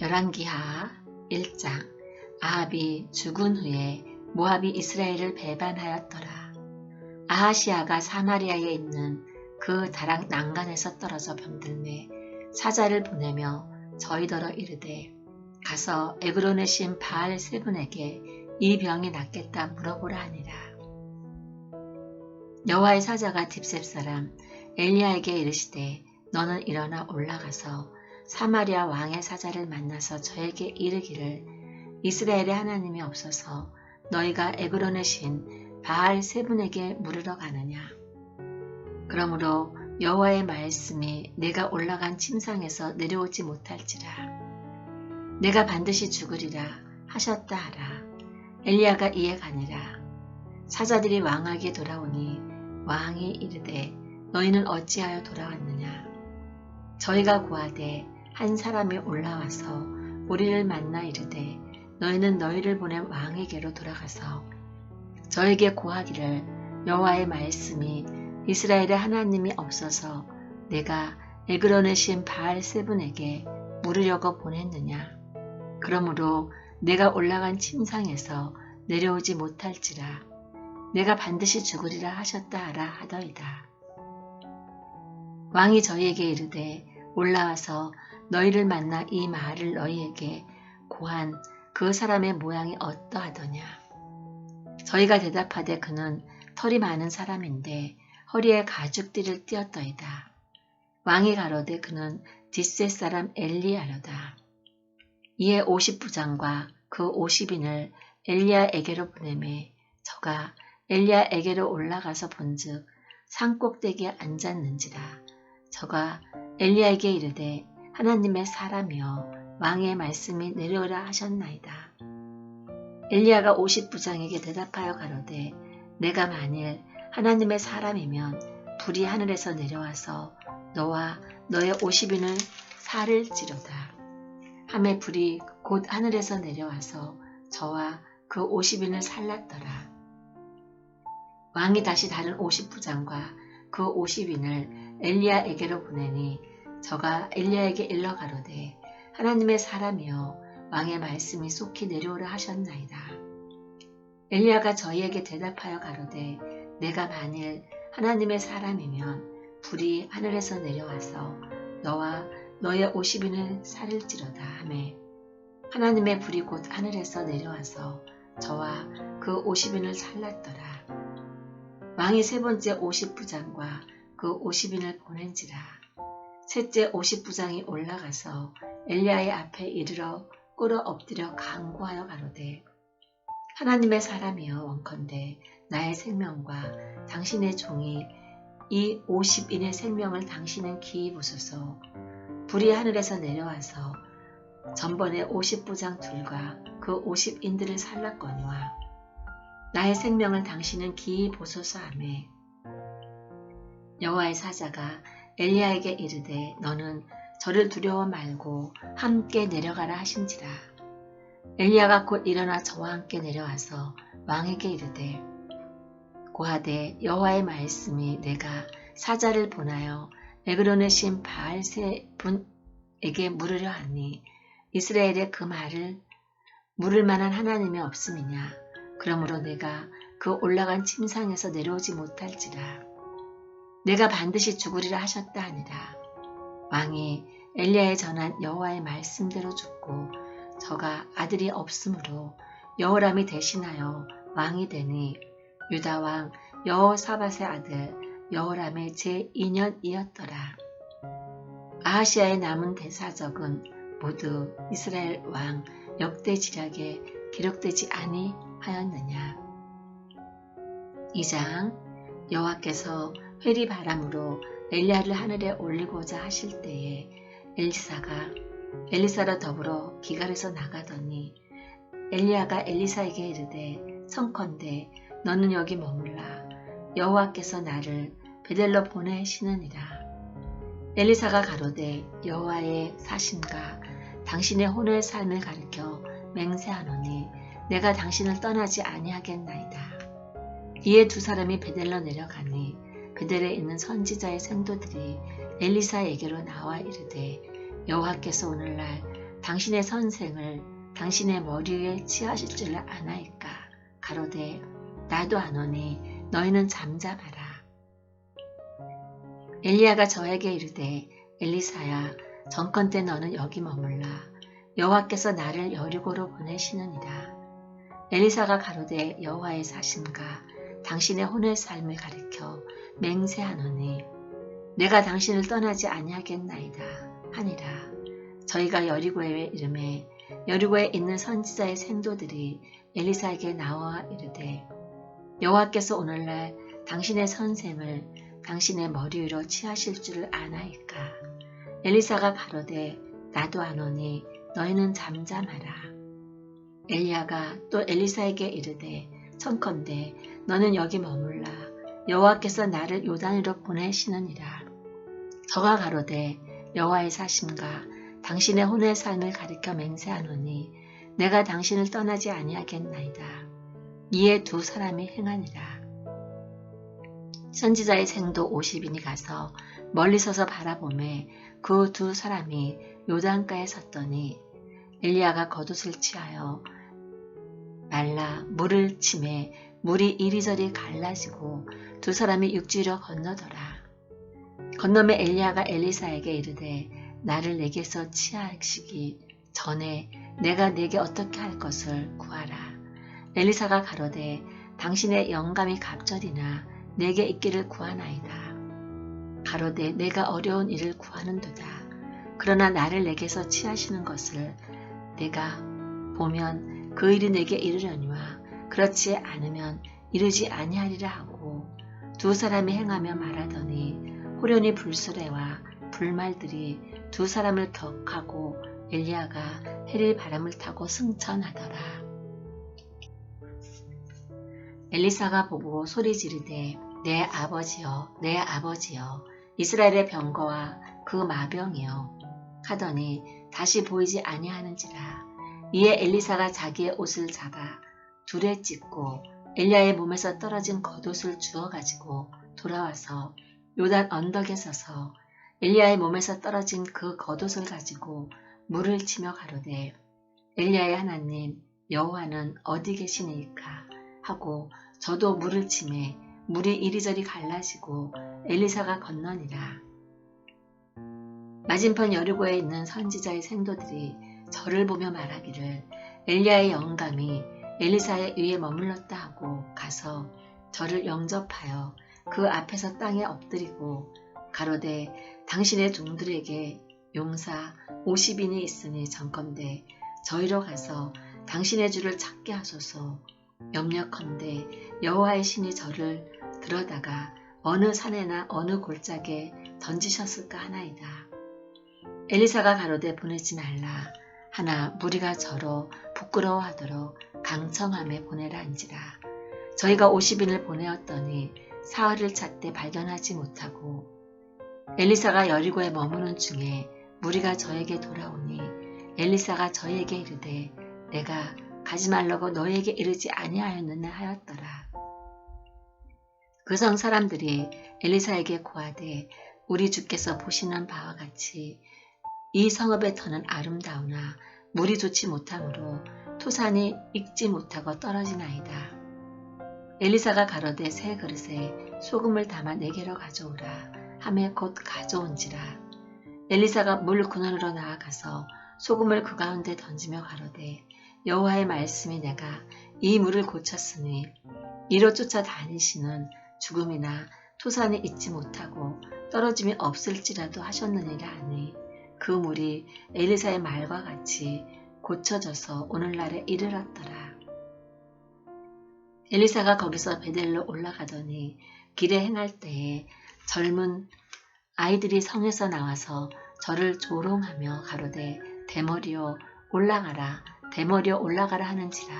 열왕기하 1장 아합이 죽은 후에 모압이 이스라엘을 배반하였더라. 아하시아가 사마리아에 있는 그 다락 난간에서 떨어져 병들매 사자를 보내며 저희더러 이르되 가서 에그론의 신 바알 세분에게 이 병이 낫겠다 물어보라 하니라. 여호와의 사자가 딥셉 사람 엘리야에게 이르시되 너는 일어나 올라가서 사마리아 왕의 사자를 만나서 저에게 이르기를 이스라엘의 하나님이 없어서 너희가 에그론의 신 바알 세 분에게 물으러 가느냐. 그러므로 여호와의 말씀이 내가 올라간 침상에서 내려오지 못할지라. 내가 반드시 죽으리라 하셨다 하라. 엘리야가 이에 가니라. 사자들이 왕에게 돌아오니 왕이 이르되 너희는 어찌하여 돌아왔느냐. 저희가 구하되 한 사람이 올라와서 우리를 만나 이르되 너희는 너희를 보낸 왕에게로 돌아가서 저에게 고하기를 여호와의 말씀이 이스라엘의 하나님이 없어서 내가 에그론의 신 바알 세분에게 물으려고 보냈느냐. 그러므로 내가 올라간 침상에서 내려오지 못할지라 내가 반드시 죽으리라 하셨다 하라 하더이다. 왕이 저희에게 이르되 올라와서 너희를 만나 이 말을 너희에게 고한 그 사람의 모양이 어떠하더냐. 저희가 대답하되 그는 털이 많은 사람인데 허리에 가죽띠를 띄었더이다. 왕이 가로되 그는 뒷세 사람 엘리야로다. 이에 50부장과 그 50인을 엘리야에게로 보내매 저가 엘리야에게로 올라가서 본즉 산 꼭대기에 앉았는지라 저가 엘리야에게 이르되 하나님의 사람이여 왕의 말씀이 내려오라 하셨나이다. 엘리야가 50부장에게 대답하여 가로되 내가 만일 하나님의 사람이면 불이 하늘에서 내려와서 너와 너의 50인을 살을지로다. 함에 불이 곧 하늘에서 내려와서 저와 그 50인을 살랐더라. 왕이 다시 다른 50부장과 그 50인을 엘리야에게로 보내니 저가 엘리야에게 일러 가로되 하나님의 사람이여 왕의 말씀이 속히 내려오라 하셨나이다. 엘리야가 저희에게 대답하여 가로되 내가 만일 하나님의 사람이면 불이 하늘에서 내려와서 너와 너의 50인을 살을지로다 하매 하나님의 불이 곧 하늘에서 내려와서 저와 그 50인을 살랐더라. 왕이 세 번째 50부장과 그 50인을 보낸지라. 셋째 50부장이 올라가서 엘리야의 앞에 이르러 꿇어 엎드려 강구하여 가로되 하나님의 사람이여 원컨대 나의 생명과 당신의 종이 이 50인의 생명을 당신은 기이 보소서. 불이 하늘에서 내려와서 전번에 50부장 둘과 그 50인들을 살랐거니와 나의 생명을 당신은 기이 보소서 하매. 여호와의 사자가 엘리야에게 이르되 너는 저를 두려워 말고 함께 내려가라 하신지라. 엘리야가 곧 일어나 저와 함께 내려와서 왕에게 이르되 고하되 여호와의 말씀이 내가 사자를 보나여 에그론의 신 바알세 분에게 물으려 하니 이스라엘의 그 말을 물을 만한 하나님이 없음이냐? 그러므로 내가 그 올라간 침상에서 내려오지 못할지라 내가 반드시 죽으리라 하셨다 하니라 왕이 엘리야에 전한 여호와의 말씀대로 죽고 저가 아들이 없으므로 여호람이 대신하여 왕이 되니 유다 왕 여호사밧의 아들 여호람의 제2년이었더라. 아하시아의 남은 대사적은 모두 이스라엘 왕 역대 지략에 기록되지 아니하였느냐. 2장 여호와께서 회리 바람으로 엘리야를 하늘에 올리고자 하실 때에 엘리사가 엘리사라 더불어 기갈에서 나가더니 엘리야가 엘리사에게 이르되 성컨대 너는 여기 머물라 여호와께서 나를 베델로 보내시느니라 엘리사가 가로되 여호와의 사심과 당신의 혼의 삶을 가리켜 맹세하노니 내가 당신을 떠나지 아니하겠나이다. 이에 두 사람이 베델로 내려가니 베델에 있는 선지자의 생도들이 엘리사에게로 나와 이르되 여호와께서 오늘날 당신의 선생을 당신의 머리 위에 치하실 줄을 아나이까 가로되 나도 아노니 너희는 잠잠하라. 엘리야가 저에게 이르되 엘리사야 정권 때 너는 여기 머물라 여호와께서 나를 여리고로 보내시느니라. 엘리사가 가로되 여호와의 사심과 당신의 혼의 삶을 가리켜 맹세하노니 내가 당신을 떠나지 아니하겠나이다 하니라. 저희가 여리고에 이름에 여리고에 있는 선지자의 생도들이 엘리사에게 나와 이르되 여호와께서 오늘날 당신의 선생을 당신의 머리 위로 취하실 줄을 아나이까. 엘리사가 가로되 나도 아노니 너희는 잠잠하라. 엘리야가 또 엘리사에게 이르되 청컨대 너는 여기 머물라. 여호와께서 나를 요단으로 보내시느니라. 저가 가로되 여호와의 사심과 당신의 혼의 삶을 가리켜 맹세하노니 내가 당신을 떠나지 아니하겠나이다. 이에 두 사람이 행하니라. 선지자의 생도 50인이 가서 멀리 서서 바라보매 그 두 사람이 요단가에 섰더니 엘리야가 겉옷을 취하여 말라 물을 치매 물이 이리저리 갈라지고 두 사람이 육지로 건너더라. 건너매 엘리야가 엘리사에게 이르되 나를 내게서 치하시기 전에 내가 내게 어떻게 할 것을 구하라. 엘리사가 가로되 당신의 영감이 갑절이나 내게 있기를 구하나이다. 가로되 내가 어려운 일을 구하는도다. 그러나 나를 내게서 취하시는 것을 내가 보면 그 일이 내게 이르려니와 그렇지 않으면 이르지 아니하리라 하고 두 사람이 행하며 말하더니 호련히 불수레와 불말들이 두 사람을 격하고 엘리야가 해릴 바람을 타고 승천하더라. 엘리사가 보고 소리 지르되 내 아버지여 내 아버지여 이스라엘의 병거와 그 마병이여 하더니 다시 보이지 아니하는지라 이에 엘리사가 자기의 옷을 잡아 둘에 찢고 엘리야의 몸에서 떨어진 겉옷을 주워 가지고 돌아와서 요단 언덕에 서서 엘리야의 몸에서 떨어진 그 겉옷을 가지고 물을 치며 가로되 엘리야의 하나님 여호와는 어디 계시니까 하고 저도 물을 치매 물이 이리저리 갈라지고 엘리사가 건너니라. 맞은편 여리고에 있는 선지자의 생도들이 저를 보며 말하기를 엘리야의 영감이 엘리사의 위에 머물렀다 하고 가서 저를 영접하여 그 앞에서 땅에 엎드리고 가로되 당신의 종들에게 용사 50인이 있으니 정건대 저희로 가서 당신의 주를 찾게 하소서 염려컨대 여호와의 신이 저를 들어다가 어느 산에나 어느 골짜기에 던지셨을까 하나이다. 엘리사가 가로되 보내지 말라 하나 무리가 저로 부끄러워하도록 강청함에 보내라 한지라 저희가 50인을 보내었더니 사흘을 찾되 발견하지 못하고 엘리사가 여리고에 머무는 중에 무리가 저에게 돌아오니 엘리사가 저에게 이르되 내가 가지 말라고 너에게 이르지 아니하였느냐 하였더라. 그 성 사람들이 엘리사에게 고하되 우리 주께서 보시는 바와 같이 이 성읍의 터는 아름다우나 물이 좋지 못하므로 토산이 익지 못하고 떨어지나이다. 엘리사가 가로되 새 그릇에 소금을 담아 내게로 가져오라 하며 곧 가져온지라. 엘리사가 물 근원으로 나아가서 소금을 그 가운데 던지며 가로되 여호와의 말씀이 내가 이 물을 고쳤으니 이로 쫓아 다니시는 죽음이나 토산이 잊지 못하고 떨어짐이 없을지라도 하셨느니라 하니 그 물이 엘리사의 말과 같이 고쳐져서 오늘날에 이르렀더라. 엘리사가 거기서 베델로 올라가더니 길에 행할 때에 젊은 아이들이 성에서 나와서 저를 조롱하며 가로되 대머리요 올라가라 대머리여 올라가라 하는지라.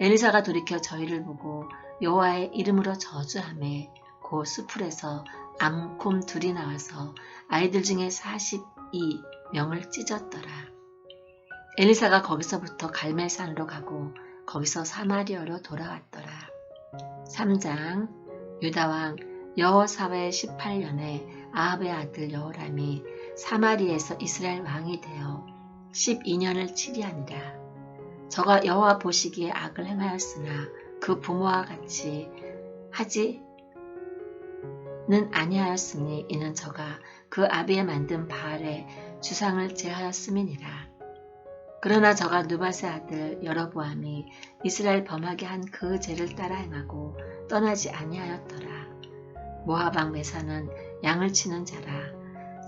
엘리사가 돌이켜 저희를 보고 여호와의 이름으로 저주함에 그 수풀에서 암곰 둘이 나와서 아이들 중에 42명을 찢었더라. 엘리사가 거기서부터 갈멜산으로 가고 거기서 사마리아로 돌아왔더라. 3장 유다왕 여호사의 18년에 아합의 아들 여호람이 사마리에서 이스라엘 왕이 되어 12년을 치리하니라. 저가 여호와 보시기에 악을 행하였으나 그 부모와 같이 하지는 아니하였으니 이는 저가 그 아비에 만든 바알의 주상을 제하였음이니라. 그러나 저가 누바세 아들 여러보암이 이스라엘 범하게 한 그 죄를 따라 행하고 떠나지 아니하였더라. 모하방 메사는 양을 치는 자라.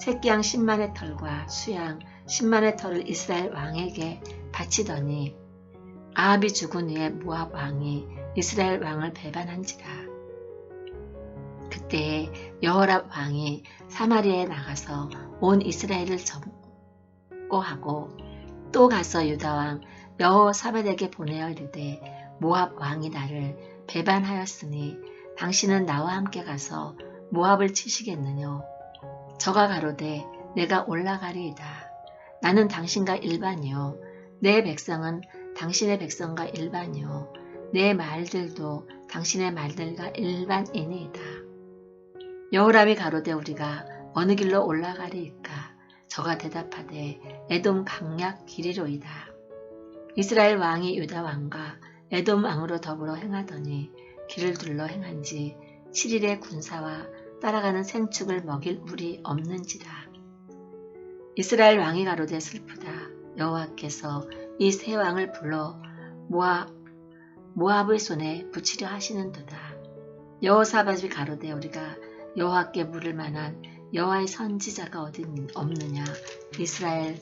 새끼양 10만의 털과 수양 10만의 털을 이스라엘 왕에게 바치더니 아합이 죽은 후에 모압 왕이 이스라엘 왕을 배반한지라. 그때 여호랍 왕이 사마리아에 나가서 온 이스라엘을 점거하고 또 가서 유다 왕 여호사밧에게 보내어 이르되 모압 왕이 나를 배반하였으니 당신은 나와 함께 가서 모압을 치시겠느냐 저가 가로되 내가 올라가리이다. 나는 당신과 일반이요. 내 백성은 당신의 백성과 일반이요. 내 말들도 당신의 말들과 일반이니이다. 여호람이 가로되 우리가 어느 길로 올라가리이까? 저가 대답하되 에돔 강약 길이로이다. 이스라엘 왕이 유다 왕과 에돔 왕으로 더불어 행하더니 길을 둘러 행한 지 7일의 군사와 따라가는 생축을 먹일 물이 없는지라. 이스라엘 왕이 가로되 슬프다. 여호와께서 이 세 왕을 불러 모압, 모압의 손에 붙이려 하시는도다. 여호사밧이 가로되 우리가 여호와께 물을 만한 여호와의 선지자가 어디 없느냐. 이스라엘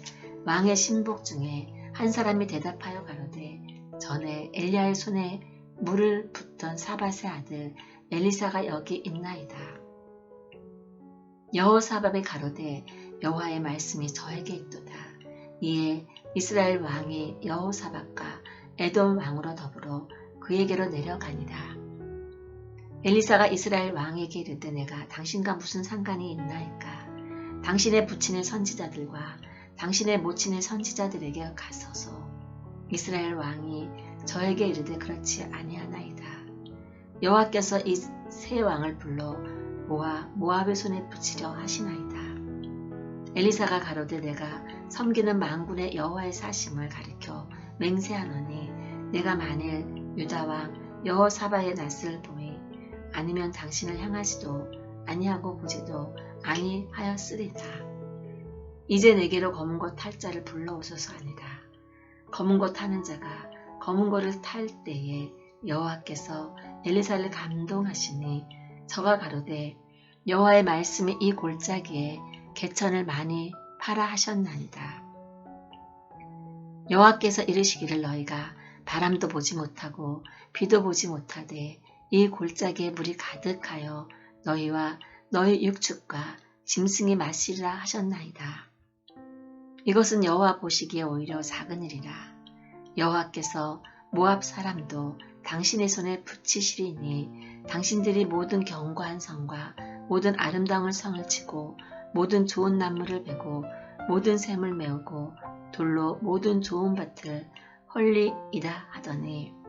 왕의 신복 중에 한 사람이 대답하여 가로되 전에 엘리야의 손에 물을 붓던 사밧의 아들 엘리사가 여기 있나이다. 여호사밧의 가로되 여호와의 말씀이 저에게 있도다. 이에 이스라엘 왕이 여호사밧과 에돔 왕으로 더불어 그에게로 내려가니라. 엘리사가 이스라엘 왕에게 이르되 내가 당신과 무슨 상관이 있나이까? 당신의 부친의 선지자들과 당신의 모친의 선지자들에게 가서서 이스라엘 왕이 저에게 이르되 그렇지 아니하나이다. 여호와께서 이 세 왕을 불러 모아 모압의 손에 붙이려 하시나이다. 엘리사가 가로되 내가 섬기는 망군의 여호와의 사심을 가리켜 맹세하노니 내가 만일 유다 왕 여호사바의 낯을 보이 아니면 당신을 향하지도 아니하고 보지도 아니하였으리다. 이제 내게로 검은 것 탈 자를 불러오소서 하니라. 검은 것 타는 자가 검은 것을 탈 때에 여호와께서 엘리사를 감동하시니 저가 가로되 여호와의 말씀이 이 골짜기에 개천을 많이 팔아 하셨나이다. 여호와께서 이르시기를 너희가 바람도 보지 못하고 비도 보지 못하되 이 골짜기에 물이 가득하여 너희와 너희 육축과 짐승이 마시리라 하셨나이다. 이것은 여호와 보시기에 오히려 작은 일이라. 여호와께서 모압 사람도 당신의 손에 붙이시리니 당신들이 모든 견고한 성과 모든 아름다운 성을 치고 모든 좋은 나무를 베고 모든 샘을 메우고 돌로 모든 좋은 밭을 헐리이다 하더니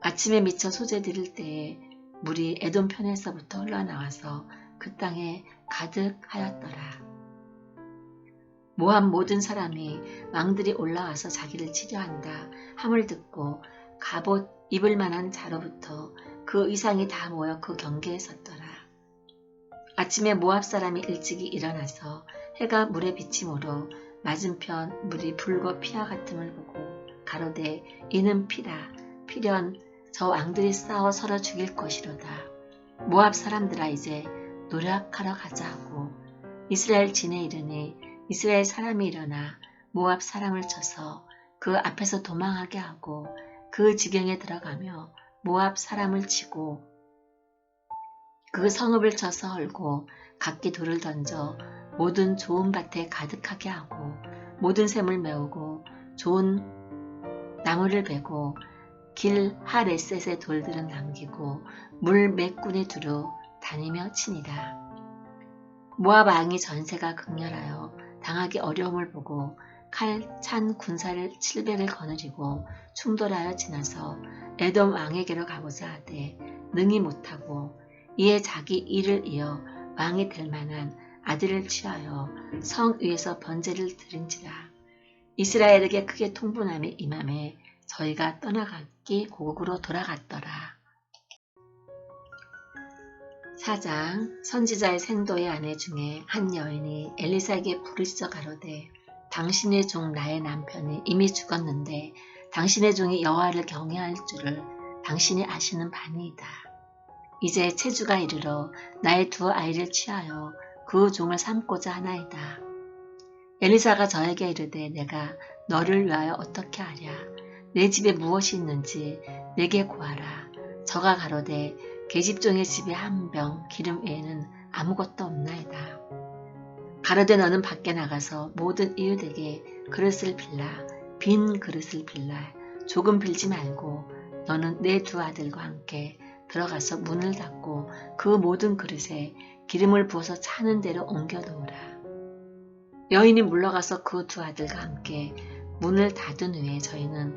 아침에 미쳐 소재 들을 때에 물이 에돔 편에서부터 흘러나와서 그 땅에 가득하였더라. 모압 모든 사람이 왕들이 올라와서 자기를 치려한다 함을 듣고 갑옷 입을 만한 자로부터 그 의상이 다 모여 그 경계에 섰더라. 아침에 모압 사람이 일찍이 일어나서 해가 물에 비침으로 맞은편 물이 붉어 피와 같음을 보고 가로되 이는 피라 피련 저 왕들이 싸워 서로 죽일 것이로다. 모압 사람들아 이제 노력하러 가자 하고 이스라엘 진에 이르니 이스라엘 사람이 일어나 모압 사람을 쳐서 그 앞에서 도망하게 하고 그 지경에 들어가며 모압 사람을 치고 그 성읍을 쳐서 헐고 각기 돌을 던져 모든 좋은 밭에 가득하게 하고 모든 샘을 메우고 좋은 나무를 베고 길 하레셋의 돌들은 남기고 물몇 군에 두루 다니며 치니라. 모압 왕이 전세가 극렬하여 당하기 어려움을 보고 칼 찬 군사를 700을 거느리고 충돌하여 지나서 에돔 왕에게로 가고자 하되 능히 못하고 이에 자기 일을 이어 왕이 될 만한 아들을 취하여 성 위에서 번제를 드린지라 이스라엘에게 크게 통분함이 임함에 저희가 떠나갔기 고국으로 돌아갔더라. 4장 선지자의 생도의 아내 중에 한 여인이 엘리사에게 부르짖어 가로되 당신의 종 나의 남편이 이미 죽었는데 당신의 종이 여호와를 경외할 줄을 당신이 아시는 바니이다. 이제 체주가 이르러 나의 두 아이를 취하여 그 종을 삼고자 하나이다. 엘리사가 저에게 이르되 내가 너를 위하여 어떻게 하랴 내 집에 무엇이 있는지 내게 구하라 저가 가로되 계집종의 집에 한 병 기름 외에는 아무것도 없나이다. 가로되 너는 밖에 나가서 모든 이웃에게 그릇을 빌라 빈 그릇을 빌라 조금 빌지 말고 너는 내 두 아들과 함께 들어가서 문을 닫고 그 모든 그릇에 기름을 부어서 차는 대로 옮겨 놓으라. 여인이 물러가서 그 두 아들과 함께 문을 닫은 후에 저희는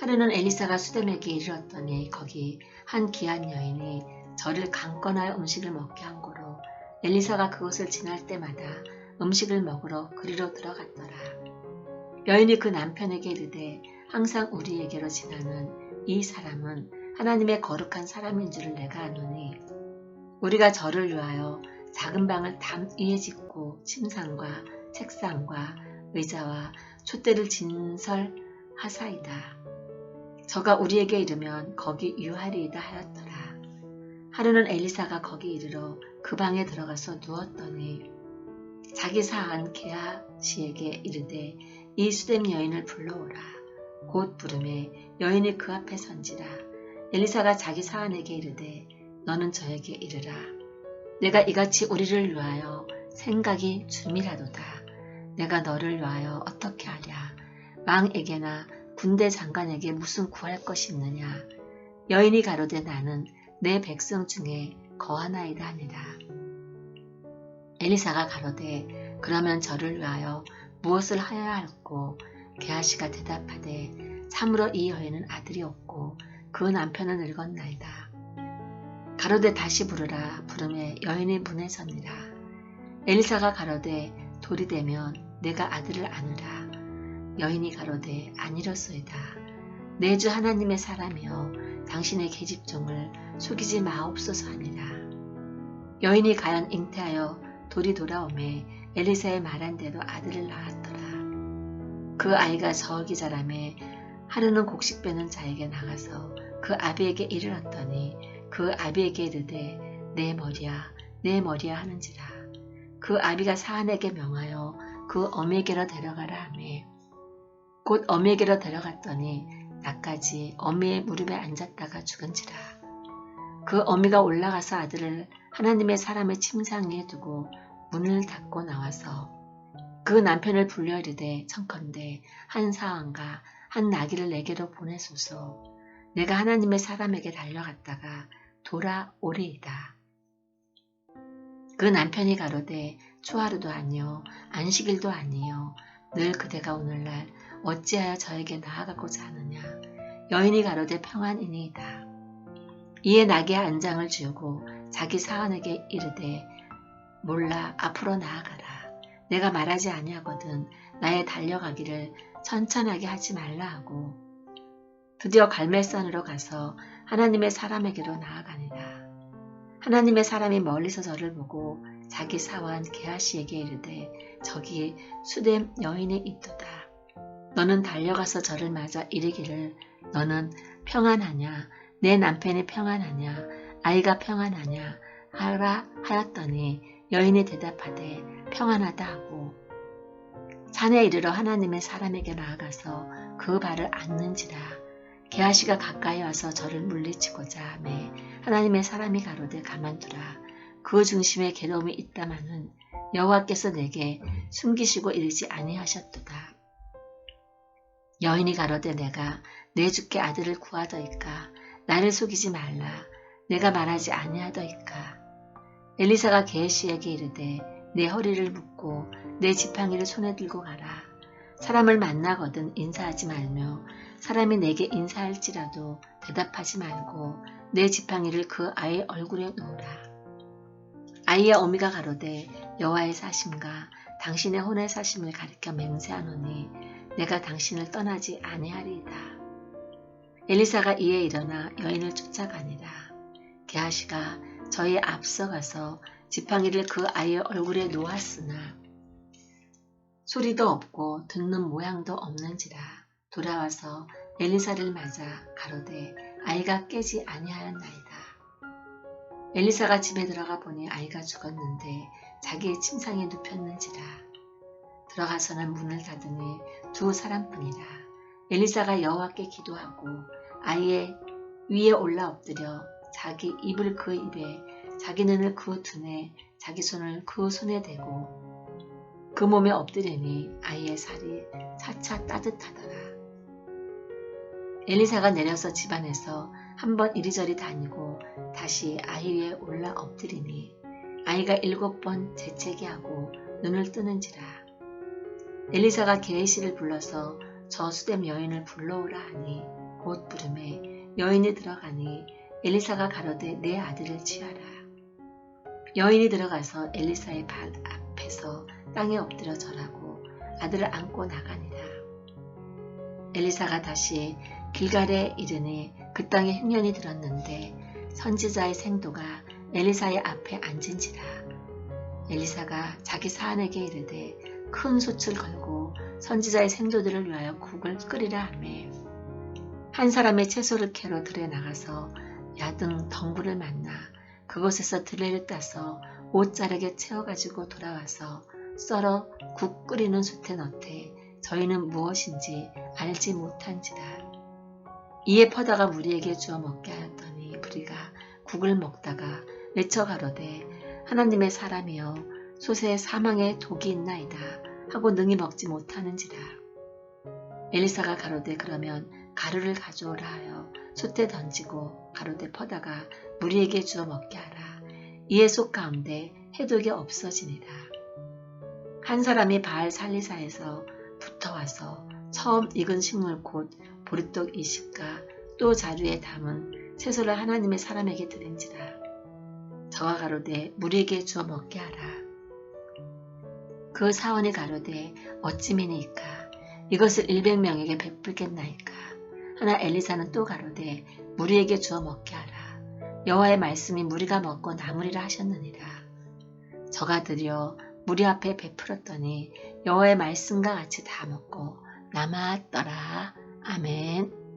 하루는 엘리사가 수뎀에게 이르렀더니 거기 한 귀한 여인이 저를 강권하여 음식을 먹게 한 고로 엘리사가 그곳을 지날 때마다 음식을 먹으러 그리로 들어갔더라. 여인이 그 남편에게 이르되 항상 우리에게로 지나는 이 사람은 하나님의 거룩한 사람인 줄을 내가 아노니 우리가 저를 위하여 작은 방을 담 위에 짓고 침상과 책상과 의자와 촛대를 진설하사이다. 저가 우리에게 이르면 거기 유하리이다 하였더라. 하루는 엘리사가 거기 이르러 그 방에 들어가서 누웠더니 자기 사한 게하시에게 이르되 이 수뎀 여인을 불러오라. 곧 부름에 여인이 그 앞에 선지라. 엘리사가 자기 사한에게 이르되 너는 저에게 이르라. 내가 이같이 우리를 위하여 생각이 줌이라도다. 내가 너를 위하여 어떻게 하랴. 왕에게나 군대 장관에게 무슨 구할 것이 있느냐. 여인이 가로되 나는 내 백성 중에 거하나이다 하니라. 엘리사가 가로되 그러면 저를 위하여 무엇을 하여야 할고 게하시가 대답하되 참으로 이 여인은 아들이 없고 그 남편은 늙었나이다. 가로되 다시 부르라 부름에 여인이 문에 섰니라. 엘리사가 가로되 돌이 되면 내가 아들을 아느라 여인이 가로되 아니로소이다. 내 주 하나님의 사람이여 당신의 계집종을 속이지 마옵소서 하니라. 여인이 가연 잉태하여 돌이 돌아오매 엘리사의 말한 대로 아들을 낳았더라. 그 아이가 저기 자라매 하루는 곡식 빼는 자에게 나가서 그 아비에게 이르렀더니 그 아비에게 이르되 내 머리야 내 머리야 하는지라 그 아비가 사안에게 명하여 그 어미에게로 데려가라 하매 곧 어미에게로 데려갔더니 나까지 어미의 무릎에 앉았다가 죽은지라 그 어미가 올라가서 아들을 하나님의 사람의 침상 위에 두고 문을 닫고 나와서 그 남편을 불려 이르되 청컨대 한 사왕과 한 나귀를 내게로 보내소서 내가 하나님의 사람에게 달려갔다가 돌아오리이다. 그 남편이 가로되 초하루도 아니요 안식일도 아니요 늘 그대가 오늘날 어찌하여 저에게 나아가고자 하느냐 여인이 가로되 평안이니이다. 이에 나귀의 안장을 주고 자기 사원에게 이르되 몰라 앞으로 나아가라. 내가 말하지 아니하거든 나의 달려가기를 천천하게 하지 말라 하고 드디어 갈멜산으로 가서 하나님의 사람에게로 나아가니라. 하나님의 사람이 멀리서 저를 보고 자기 사원 게하시에게 이르되 저기 수뎀 여인이 있도다. 너는 달려가서 저를 맞아 이르기를 너는 평안하냐? 내 남편이 평안하냐? 아이가 평안하냐? 하라 하였더니 여인이 대답하되 평안하다 하고 산에 이르러 하나님의 사람에게 나아가서 그 발을 앉는지라. 게하시가 가까이 와서 저를 물리치고자 하매 하나님의 사람이 가로되 가만두라. 그 중심에 괴로움이 있다마는 여호와께서 내게 숨기시고 이르지 아니하셨도다. 여인이 가로되 내가 내 주께 아들을 구하더이까? 나를 속이지 말라. 내가 말하지 아니하더이까? 엘리사가 게시에게 이르되 내 허리를 묶고 내 지팡이를 손에 들고 가라. 사람을 만나거든 인사하지 말며 사람이 내게 인사할지라도 대답하지 말고 내 지팡이를 그 아이의 얼굴에 놓으라. 아이의 어미가 가로되 여호와의 사심과 당신의 혼의 사심을 가리켜 맹세하노니 내가 당신을 떠나지 아니하리이다. 엘리사가 이에 일어나 여인을 쫓아가니라. 게하시가 저희 앞서가서 지팡이를 그 아이의 얼굴에 놓았으나 소리도 없고 듣는 모양도 없는지라 돌아와서 엘리사를 맞아 가로되 아이가 깨지 아니하였나이다. 엘리사가 집에 들어가 보니 아이가 죽었는데 자기의 침상에 눕혔는지라 들어가서는 문을 닫으니 두 사람뿐이라 엘리사가 여호와께 기도하고 아이의 위에 올라 엎드려 자기 입을 그 입에 자기 눈을 그 눈에 자기 손을 그 손에 대고 그 몸에 엎드리니 아이의 살이 차차 따뜻하더라. 엘리사가 내려서 집안에서 한번 이리저리 다니고 다시 아이 위에 올라 엎드리니 아이가 일곱 번 재채기 하고 눈을 뜨는지라. 엘리사가 게이시를 불러서 저 수뎀 여인을 불러오라 하니 곧 부름에 여인이 들어가니 엘리사가 가로되 내 아들을 취하라. 여인이 들어가서 엘리사의 발 앞에서 땅에 엎드려 절하고 아들을 안고 나가니라. 엘리사가 다시 길갈에 이르니 그 땅에 흉년이 들었는데 선지자의 생도가 엘리사의 앞에 앉은지라. 엘리사가 자기 사안에게 이르되 큰 솥을 걸고 선지자의 생도들을 위하여 국을 끓이라 하매 한 사람의 채소를 캐러 들에 나가서 야등 덩굴을 만나 그곳에서 들레를 따서 옷자락에 채워가지고 돌아와서 썰어 국 끓이는 솥에 넣되 저희는 무엇인지 알지 못한지라. 이에 퍼다가 무리에게 주어 먹게 하였더니 무리가 국을 먹다가 외쳐 가로되 하나님의 사람이여 솥에 사망의 독이 있나이다 하고 능히 먹지 못하는지라. 엘리사가 가로되 그러면 가루를 가져오라 하여 솥에 던지고 가로되 퍼다가 무리에게 주어 먹게 하라. 이에 속 가운데 해독이 없어지니라. 한 사람이 바알 살리사에서 붙어와서 처음 익은 식물 곧 보리떡 이식과 또 자루에 담은 채소를 하나님의 사람에게 드린지라. 저가 가로되 무리에게 주어 먹게 하라. 그 사원이 가로되 어찌미니까 이것을 일백명에게 베풀겠나이까 하나 엘리사는 또 가로되 무리에게 주어 먹게 하라. 여호와의 말씀이 무리가 먹고 나무리라 하셨느니라. 저가 드려 무리 앞에 베풀었더니 여호와의 말씀과 같이 다 먹고 남았더라. 아멘.